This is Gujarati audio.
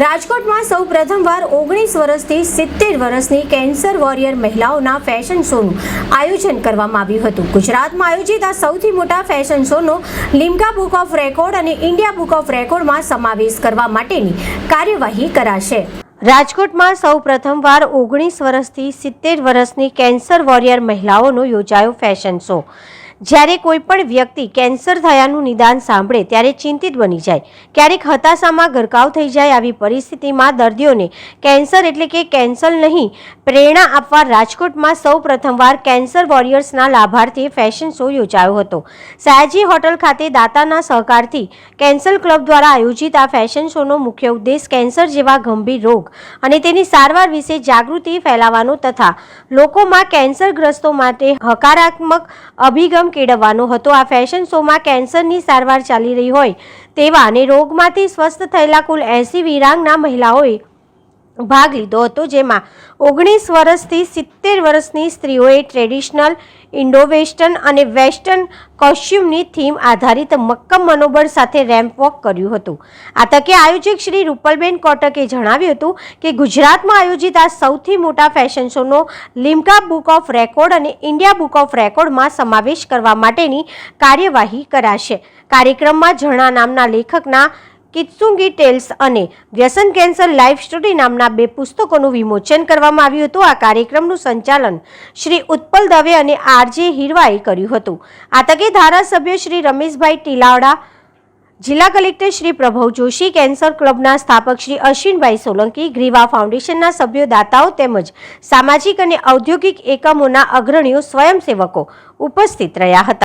રાજકોટમાં સૌ પ્રથમવાર ઓગણીસ વર્ષથી સિત્તેર વર્ષની કેન્સર વોરિયર મહિલાઓના ફેશન શોનું આયોજન કરવામાં આવ્યું હતું. ગુજરાતમાં આયોજિત આ સૌથી મોટા ફેશન શોનો લિમ્કા બુક ઓફ રેકોર્ડ અને ઇન્ડિયા બુક ઓફ રેકોર્ડમાં સમાવેશ કરવા માટેની કાર્યવાહી કરાશે. રાજકોટમાં સૌ પ્રથમવાર ઓગણીસ વર્ષથી સિત્તેર વર્ષની કેન્સર વોરિયર મહિલાઓનો યોજાયો ફેશન શો. જ્યારે કોઈ પણ વ્યક્તિ કેન્સર થયાનું નિદાન સાંભળે ત્યારે ચિંતિત બની જાય. ક્યારેક હતાશામાં ગરકાવ થઈ જાય આવી પરિસ્થિતિમાં દર્દીઓને કેન્સર એટલે કે કેન્સર નહીં, પ્રેરણા આપવા રાજકોટમાં સૌ પ્રથમવાર કેન્સર વોરિયર્સના લાભાર્થે ફેશન શો યોજાયો હતો. સયાજી હોટલ ખાતે દાતાના સહકારથી કેન્સર ક્લબ દ્વારા આયોજિત આ ફેશન શોનો મુખ્ય ઉદ્દેશ કેન્સર જેવા ગંભીર રોગ અને તેની સારવાર વિશે જાગૃતિ ફેલાવવાનો તથા લોકોમાં કેન્સરગ્રસ્તો માટે હકારાત્મક અભિગમ કેળવવાનો હતો. આ ફેશન શોમાં કેન્સરની સારવાર ચાલી રહી હોય તેવા અને રોગમાંથી સ્વસ્થ થયેલા કુલ એંસી વિરાંગના મહિલાઓએ ભાગ લીધો હતો, જેમાં ઓગણીસ વર્ષથી સિત્તેર વર્ષની સ્ત્રીઓએ ટ્રેડિશનલ ઇન્ડો વેસ્ટર્ન અને વેસ્ટર્ન કોસ્ચ્યુમની થીમ આધારિત મક્કમ મનોબળ સાથે રેમ્પ વોક કર્યું હતું. આ તકે આયોજક શ્રી રૂપલબેન કોટકે જણાવ્યું હતું કે ગુજરાતમાં આયોજિત આ સૌથી મોટા ફેશન શોનો લિમ્કા બુક ઓફ રેકોર્ડ અને ઇન્ડિયા બુક ઓફ રેકોર્ડમાં સમાવેશ કરવા માટેની કાર્યવાહી કરાશે. કાર્યક્રમમાં જણા નામના લેખકના કિત્સુંગી ટેલ્સ અને વ્યસન કેન્સર લાઈફ સ્ટોરી નામના બે પુસ્તકોનું વિમોચન કરવામાં આવ્યું હતું. આ કાર્યક્રમનું સંચાલન શ્રી ઉત્પલ દવે અને આરજે હિરવાએ કર્યું હતું. આ તકે ધારાસભ્ય શ્રી રમેશભાઈ ટીલાવડા, જિલ્લા કલેક્ટર શ્રી પ્રભવ જોશી, કેન્સર ક્લબના સ્થાપક શ્રી અશ્વિનભાઈ સોલંકી, ગ્રીવા ફાઉન્ડેશનના સભ્યો, દાતાઓ તેમજ સામાજિક અને ઔદ્યોગિક એકમોના અગ્રણીઓ, સ્વયંસેવકો ઉપસ્થિત રહ્યા હતા.